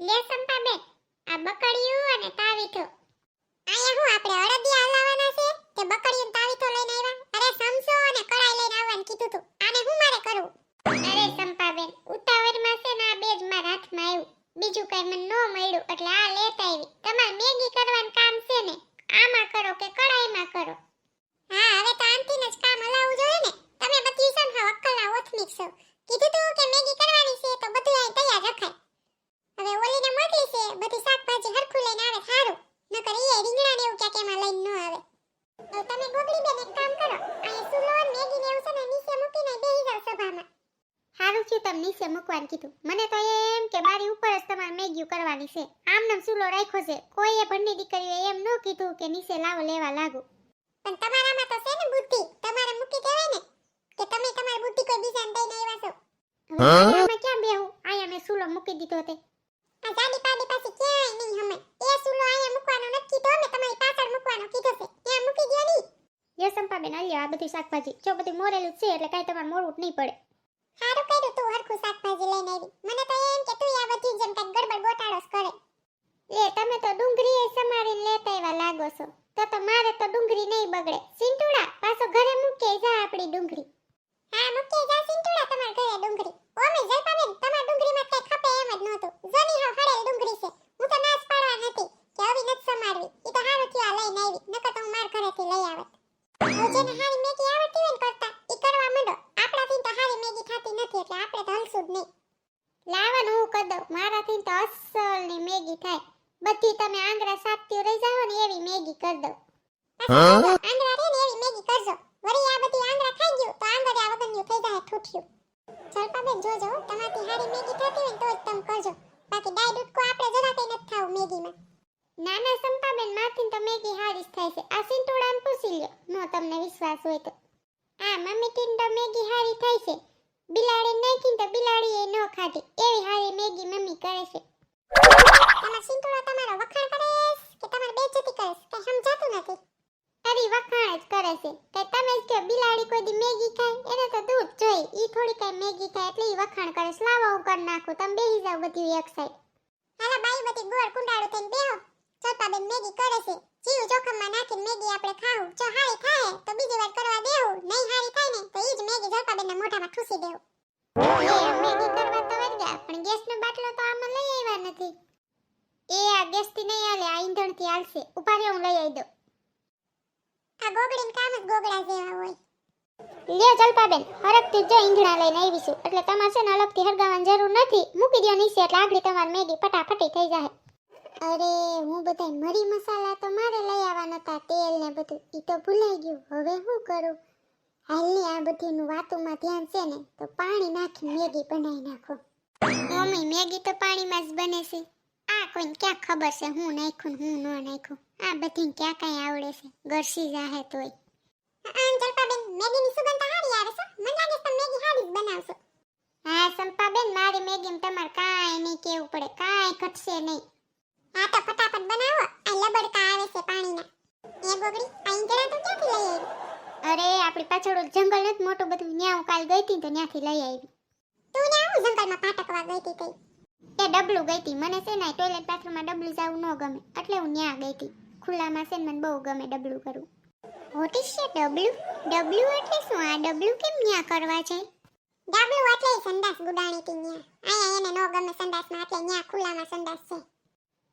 લે સંપાબેન, આ બકડિયું અને તાવીથો. આયા હું આપણે અડદિયા હલાવવાના છે, તે બકડિયું તાવીથો લઈને આવ્યા. અરે સમસો અને કડાઈ લઈને આવવાનું કીધું તું. આને હું મારે કરવું? અરે સંપાબેન, ઉતાવળમાં છે ને આ બે જ મારા આવ્યું. બીજું કઈ મને ન મળ્યું, એટલે આ લેતા આવી. તમારે મેગી કરવાનું કામ છે ને, આમાં કરો કે કડાઈમાં કરો? હા, હવે તો આંટીને જ કામ હલાવવું જોઈએ ને. તમે બધી છે ને અક્કલના ઓથમીક છો કીધું તું કે મેગી કરવાની છે, તો બધું અહીં તૈયાર રખાય. હવે ઓલીને મોકલી છે બધી શાકભાજી હરખું લઈને આવે સારું. નકર ઈ રીંગણા ને એવું ક્યાંક એમાં લઈને ન આવે. તમે ગોગડી બેન એક કામ કરો અહીંયા સુલો મેગી ને એવું છે ને નીચે મૂકીને બેહી જાવ સભામાં. સારું થયું તમે નીચે મૂકવાનું કીધું. મને તો એમ કે મારી ઉપર જ તમારે મેગી કરવાની છે. આમ નામ સુલો રાખ્યો છે. કોઈએ ભણની દીકરીએ એમ ન કીધું કે નીચે લાવો લેવા લાગુ. પણ તમારામાં તો છે ને બુદ્ધિ. તમારે મૂકી દેવાય ને કે તમે તમારી બુદ્ધિ કોઈ બીજાને દઈને આવ્યા છો. હવે આમાં ક્યાં બેહું? અહીંયા મેં સુલો મૂકી દીધો તે. આ જાડી પાડી પાસે ક્યાંય નહીં હમે. એ સુલો અહીંયા મૂકવાનો નથી કીધો મેં તમારી પાછળ મૂકવાનો કીધો છે. ત્યાં મૂકી દો ની યો સંપાબેન આલી આ બધી શાકભાજી. જો બધું મોરેલું છે એટલે કાંઈ તમારે મોરવું નહીં પડે. સારું કર્યું તું હરખું શાકભાજી લઈને આવી. મને તો એમ કે તું આ બધી જેમ કાંઈક ગડબડ ગોટાળો કરે લે તમે તો ડુંગળી એ સમારીને લેતા એવા લાગો છો તો તો મારે તો ડુંગળી નહીં બગડે સિંટુડા પાછો ઘરે મૂકે જા આપણી ડુંગળી હા મૂકે જા સિંટુડા તમાર ઘરે ડુંગળી ઓમે જલપાબેન તમાર ડુંગળીમાં કઈ ખપે એમ જ નહોતું જોની હા હળેલ ડુંગળી છે હું તો નાશ પાડવા નથી કે આવી નથી સમારવી ઈ તો હારું થયું આ લઈને આવી નકર તો હું માર ઘરેથી લઈ આવત હવે જેને હારી મેગી આવડતી હોય ને કરતા ઈ કરવા માંડો આપણાથી તો હારી મેગી થતી નથી એટલે આપણે તો હલશું જ નહીં લાવવાનું હું કરી દઉં મારાથી તો અસલની મેગી થાય બધી તમે આંગળા સાતતી રહી જાઓ ને એવી મેગી કરી દો આંગળા રે ને એવી મેગી કરજો વળી આ બધી આંગળા ખાઈ ગયું તો આંગળા વગરનું થઈ જાય ઠૂઠિયું. જલપાબેન જોજો તમારી હારી મેગી થતી હોય તો જ તમે કરજો. બાકી ડાય ડૂટકો આપણે જરાય નથી થાવ મેગીમાં. ના ના સંપાબેન માથી તો મેગી હારી થાય છે. આ સિંટોડાને પૂછી લ્યો નો તમને વિશ્વાસ હોય તો. આ મમ્મી ટીન તો મેગી હારી થાય છે. બિલાડી નાખીને તો બિલાડી એ ન ખાધી. એવી હારી મેગી મમ્મી કરે છે. તમાર સિંટોડા તમારો વખાણ કરે કે તમારે બેઇજ્જતી કરે કે સમજાતું નથી. તારી વખાણ જ કરે છે. કે તમે જ કે બિલાડી કોઈ દી મેગી ખાય? એને તો દૂધ જોઈ ઈ થોડી કઈ મેગી ખાય એટલે ઈ વખાણ કરે છે. હું કરી નાખું. તમે બેહી જાવ બધી એક સાઈડ હાલો, બાઈ બધી ગોળ કુંડાળો થઈને બેહો. ચોપાબેન મેગી કરે છે. જીવ જોખમમાં નાખીને મેગી આપણે ખાવું. જો હારી થાય, તો બીજી વાર કરવા દેવું નહીં હારી થાય ને, તો ઈ જ મેગી ચોપાબેનના મોઢામાં ઠૂસી દેવું. મેગી કરવા તો વર્ગ્યા પણ ગેસનો બાટલો તો આમાં લઈ આવ્યા નથી. એ આ ગેસથી નહીં હાલે આ ઈંધણથી હાલશે. ઊભા રહે હું લઈ આવી દઉં. આ ગોગડીન કામ જ ગોગડા જેવા હોય. લ્યો જલપાબેન હરકથી જો ઈંધણા લઈને આવીશું. એટલે તમારે છે ને અલગથી હરગાવાની જરૂર નથી. મૂકી દો નીચે એટલે આગળ તમારી મેગી ફટાફટી થઈ જાય અરે હું બધા મરી મસાલા તો મારે લઈ આવવાના હતા તેલ ને બધું. એ તો ભૂલાઈ ગયું. હવે શું કરું? હાલની આ બધીનું વાતોમાં ધ્યાન છે ને તો પાણી નાખી મેગી બનાવી નાખો. મમ્મી મેગી તો પાણીમાં જ બને છે. કોઈને ક્યાં ખબર છે હું નાખ્યું ને હું ન નાખ્યું આ બધી ક્યાં કાંઈ આવડે છે ગરસી જાહે તોય આ જલપાબેન મેગીની સુગંધ તો હારી આવે છે મને લાગે છે તમે મેગી હારી જ બનાવશો હા સંપાબેન મારી મેગીમાં તમારે કાંઈ નહીં કેવું પડે કાંઈ ઘટશે નહીં હા તો ફટાફટ બનાવો આ લબડકા આવે છે પાણીના એ ગોગડી આ ઈંજણા તો ક્યાંથી લઈ આવી અરે આપણી પાછળ ઓલું જંગલ નથી મોટું બધું ન્યા હું કાલ ગઈ હતી તો ત્યાંથી લઈ આવી તું ન્યા હું જંગલમાં પાટકવા ગઈ હતી કઈ એ ડબલું ગઈ હતી. મને છે ને ટોયલેટ બાથરૂમમાં ડબલું જવું ન ગમે. એટલે હું ત્યાં ગઈ હતી. ખુલ્લામાં છે ને મને બહુ ગમે ડબલું કરવું. વોટ ઇઝ ડબલું ડબલું એટલે શું? આ ડબલું કેમ ન્યા કરવા છે? ડબલું એટલે સંદાસ ગુડાણી હતી ન્યા. આયા એને ન ગમે સંડાસમાં એટલે ન્યા ખુલ્લામાં સંદાસ છે.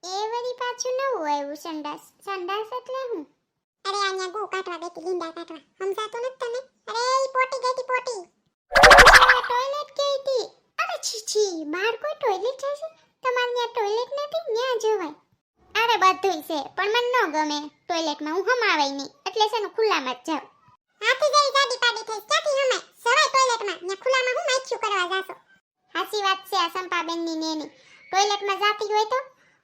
એ વળી પાછું નવું આવ્યું સંડાસ. સંડાસ એટલે હું? અરે આ ગો કાઢવા ગઈ હતી લીંડા કાઢવા સમજાતું નથી તને અરે ઈ પોટી ગઈ હતી પોટી ટોયલેટ ગઈ હતી અરે છી છી બહાર કોઈ ટોયલેટ છે તમારે ત્યાં ટોયલેટ નથી ત્યાં જવાય અરે બધુંય છે પણ મને ન ગમે ટોયલેટમાં હું હમાવાય નહીં. એટલે છે ને ખુલ્લામાં જ જાઉં. હાથી જઈ જાડી પાડી થઈ ક્યાંથી હમાય સવાય ટોયલેટમાં ને ખુલ્લામાં હું માખ્યું કરવા જાશો? હાસી વાત છે આ સંપાબેનની નેની. ટોયલેટમાં જાતી હોય તો?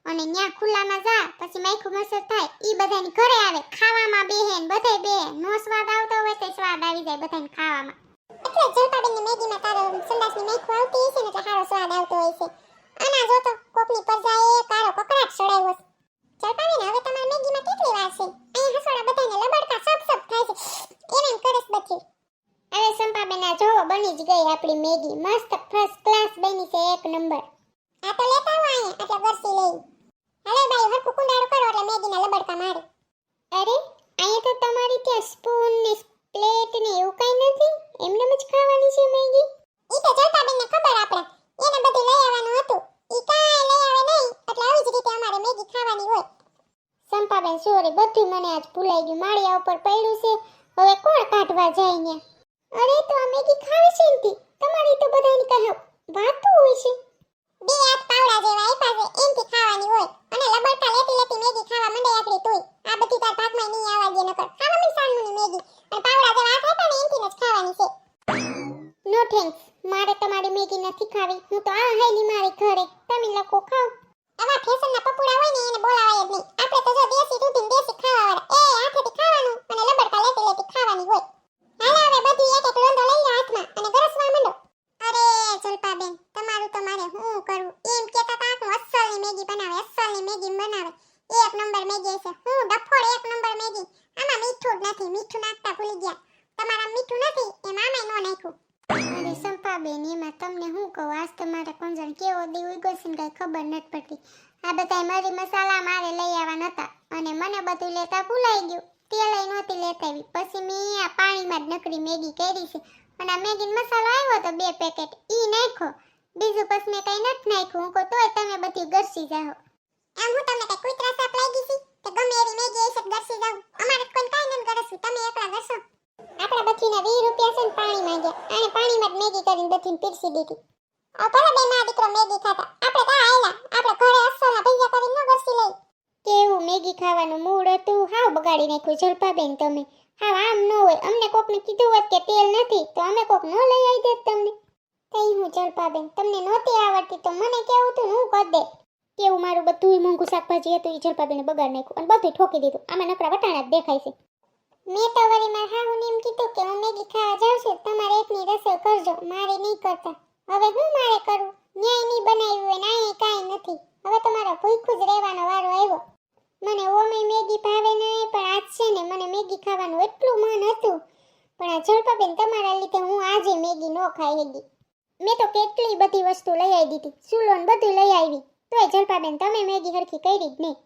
અને ત્યાં ખુલ્લામાં જા પછી માખું મસર થાય ઈ બધાની ઘરે આવે. ખાવામાં બેહે ને બધાય બેહે. નો સ્વાદ આવતો હોય તો સ્વાદ આવી જાય બધાને ખાવામાં. એટલે જલપાબેનની મેગીમાં તારો સંદાસની માખું આવતી હશે ને એટલે સારો સ્વાદ આવતો હોય છે આના જો તો કોકની પરજાએ તારો કકડાટ સડાયો છે. ચાલપાવીને હવે તમારે મેગીમાં કેટલી વાર છે? અહીંયા હસોડા બધાને લબડકા સબ સબ થાય છે. એને કરસ બચી અરે સંપાબેન આ જોવો, બની જ ગઈ આપણી મેગી. મસ્ત ફર્સ્ટ ક્લાસ બની છે એક નંબર. આ તો લેતા આવો અહીંયા, આટલા ગરસી લઈ. હવે ભાઈ હરકું કુંડાળું કરો એટલે મેગીના લબડકા મારે. અરે, અહીંયા તો તમારી ત્યાં સ્પૂન ને કાઢવા જાય ને અરે તો આ મેગી ખાવી છે ને? તમારી તો બધાની કઈ વાતું હોય છે. બે હાથ પાવડા જેવા આપ્યા છે એનથી ખાવાની હોય. અને લબડકા લેતી લેતી મેગી ખાવા મંડે આપડી તોય આ બધી તાર ભાગમાં નહીં આવવા દે નકર. ખાવા મી સાનમુની મેગી. અને પાવડા જેવા હાથ આપ્યા ને એનથી જ ખાવાની છે. નો થેન્ક્સ મારે તમારી મેગી નથી ખાવી. હું તો આ હેલી મારી ઘરે. તમે લોકો ખાઓ. આવા ફેશનના પપુડા હોય ને એને બોલાવાય જ નહીં. આપણે તો જો દેશી દૂધી દેશી ખાવાવાળા. એ હાથેથી ખાવાનું અને લબડકા લેતી લેતી ખાવાની હોય હાલો હવે બધી એક એક લોંદો લઈ લો હાથમાં અને ગરસવા માંડો અરે જલપાબેન તમારું તો મારે શું કરવું એમ કહેતા તા કે અસલની મેગી બનાવે અસલની મેગી બનાવે એક નંબર મેગી છે હું ડફોડ એક નંબર મેગી આમાં મીઠું જ નથી મીઠું નાખતા ભૂલી ગયા તમારા મીઠું નથી એમ આમે નો નાખ્યું અરે બેન એમાં તમને શું કહું? આજ તમારે કોંજણ કેવો દી ઉગો છે ને કઈ ખબર નથી પડતી. આ બધા મરી મસાલા મારે લઈ આવવા નતા અને મને બધું લેતા ભૂલાઈ ગયું. તેલય નહોતી લેતા આવી. પછી મેં આ પાણીમાં જ નકરી મેગી કરી છે. અને આ મેગી મસાલો આવ્યો તો બે પેકેટ ઈ નાખ્યો. બીજું પછી મેં કઈ નથી નાખ્યું. હું કહું તોય તમે બધું ગરસી જાઓ. એમ હું તમને કઈ કુતરા આપલાઈ ગઈ છે? કે ગમે એવી મેગી તો ગરસી જાઉં અમારે કોઈ કાંઈ નથી ગરસવું તમે એકલા ગરસો? આપણા બચીના 20 રૂપિયા છે ને પાણી માંગ્યા મેગી કરીને બચીને પીરસી દીધી. આ ભલે બે દીકરો મેગી ખાતા. આપણે તો આયલા. આપણે ઘરે અસલના ભૈયા કરીને ન ગરસી લઈ. કેવું મેગી ખાવાનું મૂડ હતું? હાવ બગાડી નાખ્યું જલપાબેન તમે. હા આમ ન હોય. અમને કોકને કીધું હોત કે તેલ નથી, તો અમે કોક ન લઈ આવી દેત તમને. કઈ હું જલપાબેન તમને નહોતી આવડતી, તો મને કેવું તું હું કરી દે? કેવું મારું બધું મોંઘું શાકભાજી હતું, એ જલપાબેને બગાડ નાખ્યું અને બધું ઠોકી દીધું. આમાં નકરા વટાણા જ દેખાય છે. મેં તો વળી મારા હાહુને એમ કીધું કે હું મેગી ખાવા જાઉં છું, તમારે એકની રસોઈ કરજો, મારે નહીં કરતા. હવે હું મારે કરું? ન્યાય નહીં બનાવ્યું હોય અહીં કાંઈ નથી. હવે તમારા ભૂખ્યું જ રહેવાનો વારો આવ્યો. મને ઓમે મેગી ભાવે નહીં, પણ આજ છે ને મને મેગી ખાવાનું એટલું મન હતું. પણ આ જળપાબેન તમારા લીધે હું આજે મેગી ન ખાઈ હેગી મેં તો કેટલી બધી વસ્તુ લઈ આવી દીધી સુલો બધું લઈ આવી. તોય જળપાબેન તમે મેગી હરખી કરી જ નહીં.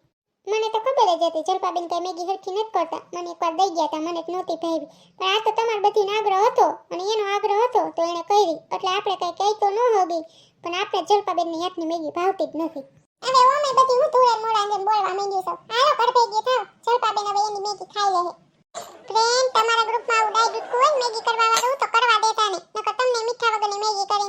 મને તો ખબર જ હતી જલપાબેન કઈ મેગી હરખી નથી કરતા. મને એકવાર દઈ ગયા હતા મને જ નહોતી ભાવી પણ આ તો તમારા બધી આગ્રહ હતો અને એનો આગ્રહ હતો તો એણે કરી. એટલે આપણે કઈ કહી તો ન હોગી. પણ આપણે જલપાબેનની હાથની મેગી ભાવતી જ નથી. હવે ઓમે બધી હું ધૂળે મોડા જેમ બોલવા માંગી છું. હાલો ઘર ભેગી થાવ. જલપાબેન હવે એની મેગી ખાઈ લે ફ્રેન્ડ તમારા ગ્રુપમાં આવું ડાય કોઈ મેગી કરવા વાળું તો કરવા દેતા નહીં. નકર તમને મીઠા વગરની મેગી કરીને